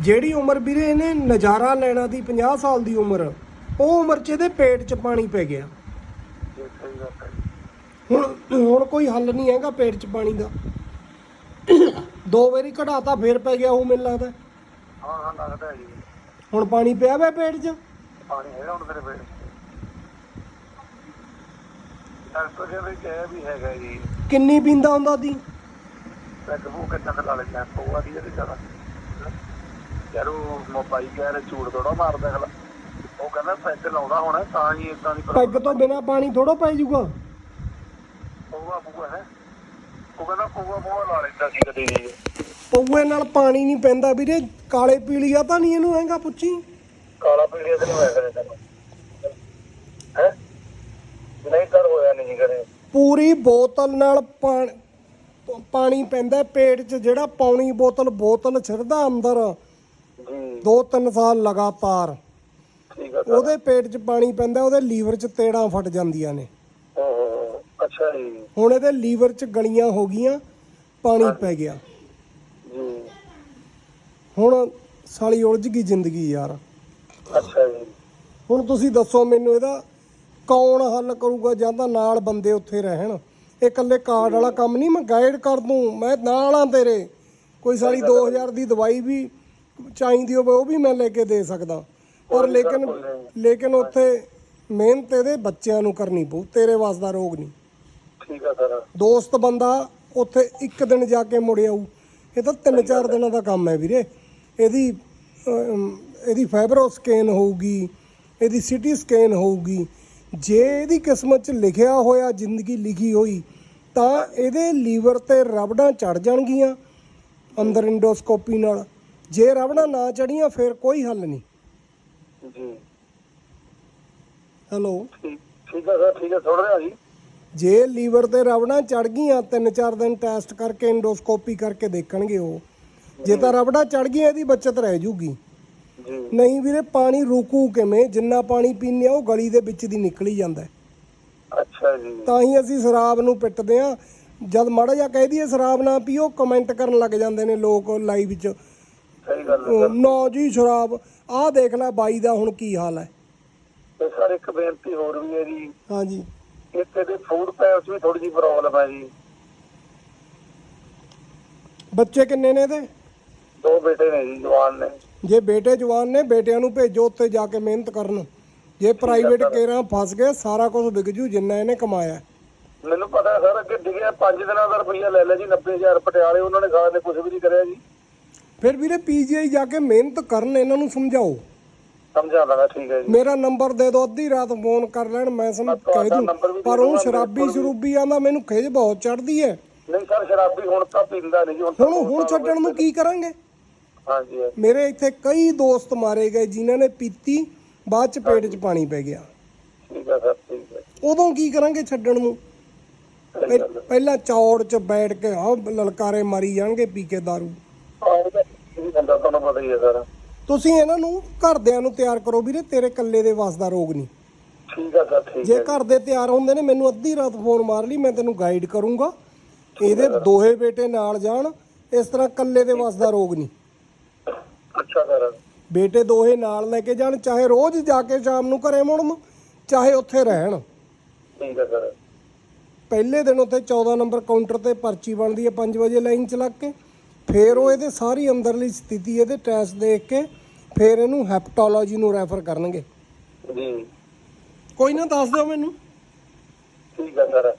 ਜਿਹੜੀ ਉਮਰ ਵੀਰੇ ਇਹਨੇ ਨਜ਼ਾਰਾ ਲੈਣਾ ਦੀ 50 ਸਾਲ ਦੀ ਉਮਰ ਉਹ ਉਮਰ 'ਚ ਇਹਦੇ ਪੇਟ 'ਚ ਪਾਣੀ ਪੈ ਗਿਆ। ਹੁਣ ਹੁਣ ਕੋਈ ਹੱਲ ਨਹੀਂ ਹੈਗਾ ਪੇਟ 'ਚ ਪਾਣੀ ਦਾ। ਦੋ ਵਾਰੀ ਘਟਾਤਾ ਫੇਰ ਪੈ ਗਿਆ ਉਹ ਮੈਨੂੰ ਲੱਗਦਾ। ਹਾਂ ਹਾਂ ਲੱਗਦਾ ਹੈ ਜੀ। ਹੁਣ ਪਾਣੀ ਪਿਆ ਵਾ ਪੇਟ 'ਚ? ਪਾਣੀ ਹੈਗਾ ਹੁਣ ਤੇਰੇ ਪੇਟ 'ਚ। ਡਾਕਟਰ ਜੀ ਵੀ ਕਿਹਾ ਵੀ ਹੈਗਾ ਜੀ। ਕਿੰਨੀ ਪੀਂਦਾ ਹੁੰਦਾ ਸੀ ਪੈਗ ਬੂ ਕੇ ਤੱਕ ਲਾ ਲੈਣਾ ਪਊਆ ਦੀ ਇਹਦੇ ਜ਼ਿਆਦਾ। ਯਾਰ ਉਹ ਮੋਬਾਈਲ ਕਹਿ ਰਿਹਾ ਝੂਠ ਥੋੜਾ ਮਾਰਦਾ ਅਗਲਾ। ਉਹ ਕਹਿੰਦਾ ਪੈਗ ਲਾਉਂਦਾ ਹੋਣਾ ਤਾਂ ਹੀ ਇਦਾਂ ਦੀ ਪੈਗ ਤੋਂ ਬਿਨਾ ਪਾਣੀ ਥੋੜੋ ਪੈ ਜਾਊਗਾ। ਪਊਆ ਪਊਆ ਹੈ। ਉਹ ਕਹਿੰਦਾ ਪਊਆ ਪਊਆ ਲਾ ਲੈਂਦਾ ਸੀ ਕਦੇ ਜੀ ਪਊਏ ਨਾਲ ਪਾਣੀ ਨਹੀਂ ਪੈਂਦਾ ਵੀਰੇ ਕਾਲੇ ਪੀਲੀਆ ਤਾਂ ਨਹੀਂ ਇਹਨੂੰ ਹੈਗਾ ਪੁੱਛੀ। ਕਾਲਾ ਪੀੜੀਆ ਤੇ ਨਹੀਂ ਹੋਇਆ ਤੈਨੂੰ। ਹੈ? ਨਹੀਂ ਕਰ ਹੋਇਆ ਨਹੀਂ ਕਰੇ ਪੂਰੀ ਬੋਤਲ ਨਾਲ ਪਾਣ- ਪ- ਪਾਣੀ ਪੈਂਦਾ ਪੇਟ 'ਚ ਜਿਹੜਾ ਪੌਣੀ ਬੋਤਲ ਬੋਤਲ ਛਿੜਦਾ ਅੰਦਰ। 2-3 ਸਾਲ ਲਗਾਤਾਰ। ਠੀਕ ਆ ਸਰ। ਉਹਦੇ ਪੇਟ 'ਚ ਪਾਣੀ ਪੈਂਦਾ ਉਹਦੇ ਲੀਵਰ 'ਚ ਤੇੜਾਂ ਫਟ ਜਾਂਦੀਆਂ ਨੇ। ਓਹੋ ਅੱਛਾ ਜੀ। ਹੁਣ ਇਹਦੇ ਲੀਵਰ 'ਚ ਗਲੀਆਂ ਹੋ ਗਈਆਂ ਪਾਣੀ ਪੈ ਗਿਆ। ਜੀ ਹੁਣ ਸਾਲੀ ਉਲਝ ਗਈ ਜ਼ਿੰਦਗੀ ਯਾਰ। ਅੱਛਾ ਜੀ। ਹੁਣ ਤੁਸੀਂ ਦੱਸੋ ਮੈਨੂੰ ਇਹਦਾ ਕੌਣ ਹੱਲ ਕਰੂਗਾ ਜਾਂ ਤਾਂ ਨਾਲ ਬੰਦੇ ਉੱਥੇ ਰਹਿਣ। ਇਹ ਇਕੱਲੇ ਕਾਰਡ ਵਾਲਾ ਕੰਮ ਨਹੀਂ ਮੈਂ ਗਾਈਡ ਕਰ ਦੂੰ ਮੈਂ ਨਾਲ ਆ ਤੇਰੇ। ਕੋਈ ਸਾਲੀ 2000 ਦੀ ਦਵਾਈ ਵੀ ਚਾਹੀਦੀ ਹੋਵੇ ਉਹ ਵੀ ਮੈਂ ਲੈ ਕੇ ਦੇ ਸਕਦਾ। ਪਰ ਲੇਕਿਨ ਲੇਕਿਨ ਉੱਥੇ ਮਿਹਨਤ ਇਹਦੇ ਬੱਚਿਆਂ ਨੂੰ ਕਰਨੀ ਪਊ ਤੇਰੇ ਵਾਸ ਦਾ ਰੋਗ ਨਹੀਂ। ਠੀਕ ਆ ਸਰ। ਦੋਸਤ ਬੰਦਾ ਉੱਥੇ ਇੱਕ ਦਿਨ ਜਾ ਕੇ ਮੁੜ ਆਊ ਇਹ ਤਾਂ ਤਿੰਨ ਚਾਰ ਦਿਨਾਂ ਦਾ ਕੰਮ ਹੈ ਵੀਰੇ। ਇਹਦੀ ਇਹਦੀ ਫਾਈਬਰੋ ਸਕੈਨ ਹੋਊਗੀ ਇਹਦੀ ਸਿਟੀ ਸਕੈਨ ਹੋਊਗੀ। ਜੇ ਇਹਦੀ ਕਿਸਮਤ 'ਚ ਲਿਖਿਆ ਹੋਇਆ ਜ਼ਿੰਦਗੀ ਲਿਖੀ ਹੋਈ ਤਾਂ ਇਹਦੇ ਲੀਵਰ ਤੇ ਰਬੜਾਂ ਚੜ ਜਾਣਗੀਆਂ ਅੰਦਰ ਇੰਡੋਸਕੋਪੀ ਨਾਲ। ਜੇ ਰਬੜਾਂ ਨਾ ਚੜੀਆਂ ਫਿਰ ਕੋਈ ਹੱਲ ਨਹੀਂ। ਜੀ। ਹੈਲੋ। ਠੀਕ ਆ ਸਰ ਠੀਕ ਆ ਸੁਣ ਰਿਹਾ ਜੀ। ਜੇ ਲੀਵਰ ਤੇ ਰਬੜਾਂ ਚੜ ਗਈਆਂ ਤਿੰਨ ਚਾਰ ਦਿਨ ਟੈਸਟ ਕਰਕੇ ਇੰਡੋਸਕੋਪੀ ਕਰਕੇ ਦੇਖਣਗੇ ਉਹ। ਜੇ ਤਾਂ ਰਬੜਾਂ ਚੜ ਗਈਆਂ ਇਹਦੀ ਬਚਤ ਰਹਿ ਜੂਗੀ। ਨਹੀਂ ਵੀਰੇ ਪਾਣੀ ਰੁਕੂ ਕਿਵੇਂ? ਜਿੰਨਾ ਪਾਣੀ ਪੀਂਦੇ ਆ ਉਹ ਗਲੀ ਦੇ ਵਿੱਚ ਦੀ ਨਿਕਲੀ ਜਾਂਦਾ। ਹੈ। ਅੱਛਾ ਜੀ। ਤਾਂ ਹੀ ਅਸੀਂ ਸ਼ਰਾਬ ਨੂੰ ਪਿੱਟਦੇ ਆ। ਜਦ ਮਾੜਾ ਜਿਹਾ ਕਹਿ ਦਈਏ ਸ਼ਰਾਬ ਨਾ ਪੀਓ ਕਮੈਂਟ ਕਰਨ ਲੱਗ ਜਾਂਦੇ ਨੇ ਲੋਕ ਲਾਈਵ ਹੈ ਅਹ ਨਾ ਜੀ ਸ਼ਰਾਬ। ਆਹ ਦੇਖ ਲੈ ਬਾਈ ਦਾ ਹੁਣ ਕੀ ਹਾਲ ਹੈ। ਤੇ ਸਰ ਇੱਕ ਬੇਨਤੀ ਹੋਰ ਵੀ ਹੈ ਜੀ। ਹਾਂਜੀ। ਇੱਕ ਇਹਦੇ ਫੂਡ ਪੈਲਸ ਵੀ ਥੋੜੀ ਜਿਹੀ ਪ੍ਰੋਬਲਮ ਹੈ ਜੀ। ਬੱਚੇ ਕਿੰਨੇ ਨੇ ਇਹਦੇ? ਦੋ ਬੇਟੇ ਨੇ ਜੀ ਜਵਾਨ ਨੇ। ਜੇ ਬੇਟੇ ਜਵਾਨ ਨੇ ਬੇਟਿਆਂ ਨੂੰ ਭੇਜੋ ਉੱਥੇ ਜਾ ਕੇ ਮਿਹਨਤ ਕਰਨ। ਜੇ ਪ੍ਰਾਈਵੇਟ ਕੇਰਾਂ ਫਸ ਗਏ ਸਾਰਾ ਕੁਝ ਵਿਕ ਜੂ ਜਿੰਨਾ ਇਹਨੇ ਕਮਾਇਆ। ਮੈਨੂੰ ਪਤਾ ਸਰ ਅੱਗੇ ਡਿਗਿਆ 5 ਦਿਨਾਂ ਦਾ ਰੁਪਈਆ ਲੈ ਲਿਆ ਜੀ 90000 ਪਟਿਆਲੇ ਉਹਨਾਂ ਨੇ ਸਾਲੇ ਨੇ ਕੁਝ ਵੀ ਨਹੀਂ ਕਰਿਆ ਜੀ। ਫਿਰ ਵੀਰੇ ਪੀਜੀਆਈ ਜਾ ਕੇ ਮਿਹਨਤ ਕਰਨ ਇਹਨਾਂ ਨੂੰ ਸਮਝਾਓ। ਸਮਝਾ ਦਾਂਗਾ ਠੀਕ ਹੈ ਜੀ। ਮੇਰਾ ਨੰਬਰ ਦੇ ਦਿਓ ਅੱਧੀ ਰਾਤ ਫੋਨ ਕਰ ਲੈਣ ਮੈਂ ਤੁਹਾਨੂੰ ਕਹਿ ਤੁਹਾਡਾ ਦੂੰ। number ਵੀ ਦੇ ਪਰ ਉਹ ਦੂੰਗਾ, ਸ਼ਰਾਬੀ ਸ਼ਰੂਬੀ ਆਂਦਾ ਮੈਨੂੰ ਖਿਜ ਬਹੁਤ ਚੜਦੀ ਹੈ। ਨਹੀਂ ਸਰ ਸ਼ਰਾਬੀ ਹੁਣ ਤਾਂ ਪੀਂਦਾ ਨਹੀਂ ਜੀ ਹੁਣ ਤਾਂ ਹੁਣ ਹੁਣ ਛੱਡਣ ਨੂੰ ਕੀ ਕਰਾਂਗੇ? ਹਾਂਜੀ ਹਾਂਜੀ। ਮੇਰੇ ਇੱਥੇ ਕਈ ਦੋਸਤ ਮਾਰੇ ਗਏ ਜਿਨ੍ਹਾਂ ਨੇ ਪੀਤੀ ਬਾਅਦ ਚ ਪੇਟ 'ਚ ਪਾਣੀ ਪੈ ਗਿਆ। ਠੀਕ ਹੈ ਸਰ ਠੀਕ ਹੈ। ਉਦੋਂ ਕੀ ਕਰਾਂਗੇ ਛੱਡਣ ਨੂੰ? ਪਹਿ-। ਪਹਿਲਾਂ ਚੌੜ 'ਚ ਬੈਠ ਕੇ ਆ ਲਲਕਾਰੇ ਮਾਰੀ ਜਾਣਗੇ ਪੀ ਕੇ ਦਾਰੂ। ਹਾਂ, ਉਹ ਤਾਂ ਇਹ ਬੰਦਾ ਤੁਹਾਨੂੰ ਪਤਾ ਹੀ ਹੈ ਸਰ। ਤੁਸੀਂ ਇਹਨਾਂ ਨੂੰ ਘਰਦਿਆਂ ਨੂੰ ਤਿਆਰ ਕਰੋ ਵੀਰੇ ਤੇਰੇ ਇਕੱਲੇ ਦੇ ਵਾਸ ਦਾ ਰੋਗ ਨਹੀਂ। ਠੀਕ ਹੈ ਸਰ ਠੀਕ ਜੇ ਹੈ ਘਰ ਦੇ ਤਿਆਰ ਹੁੰਦੇ ਨੇ ਮੈਨੂੰ ਅੱਧੀ ਰਾਤ ਫੋਨ ਮਾਰ ਲਈ ਮੈਂ ਤੈਨੂੰ ਗਾਈਡ ਕਰੂੰਗਾ। ਇਹਦੇ ਦੋਹੇ ਬੇਟੇ ਨਾਲ ਜਾਣ ਇਸ ਤਰ੍ਹਾਂ ਇਕੱਲੇ ਦੇ ਵਾਸ ਦਾ ਰੋਗ ਨਹੀਂ। ਅੱਛਾ ਸਰ। ਬੇਟੇ ਦੋਹੇ ਨਾਲ ਲੈ ਕੇ ਜਾਣ ਚਾਹੇ ਰੋਜ਼ ਜਾ ਕੇ ਸ਼ਾਮ ਨੂੰ ਘਰੇ ਮੁੜਨ ਚਾਹੇ ਉੱਥੇ ਰਹਿਣ। ਠੀਕ ਹੈ ਸਰ। ਪਹਿਲੇ ਦਿਨ ਉੱਥੇ 14 ਨੰਬਰ ਕਾਊਂਟਰ ਤੇ ਪਰਚੀ ਬਣਦੀ ਹੈ 5 ਵਜੇ ਲਾਈਨ ਚ ਲੱਗ ਕੇ। ਫਿਰ ਉਹ ਇਹਦੇ ਸਾਰੀ ਅੰਦਰਲੀ ਸਥਿਤੀ ਇਹਦੇ ਟੈਸਟ ਦੇਖ ਕੇ ਫਿਰ ਇਹਨੂੰ ਹੈਪਟੋਲੋਜੀ ਨੂੰ ਰੈਫਰ ਕਰਨਗੇ। ਜੀ ਕੋਈ ਨਾ ਦੱਸ ਦਿਓ ਮੈਨੂੰ। ਠੀਕ ਹੈ ਸਰ।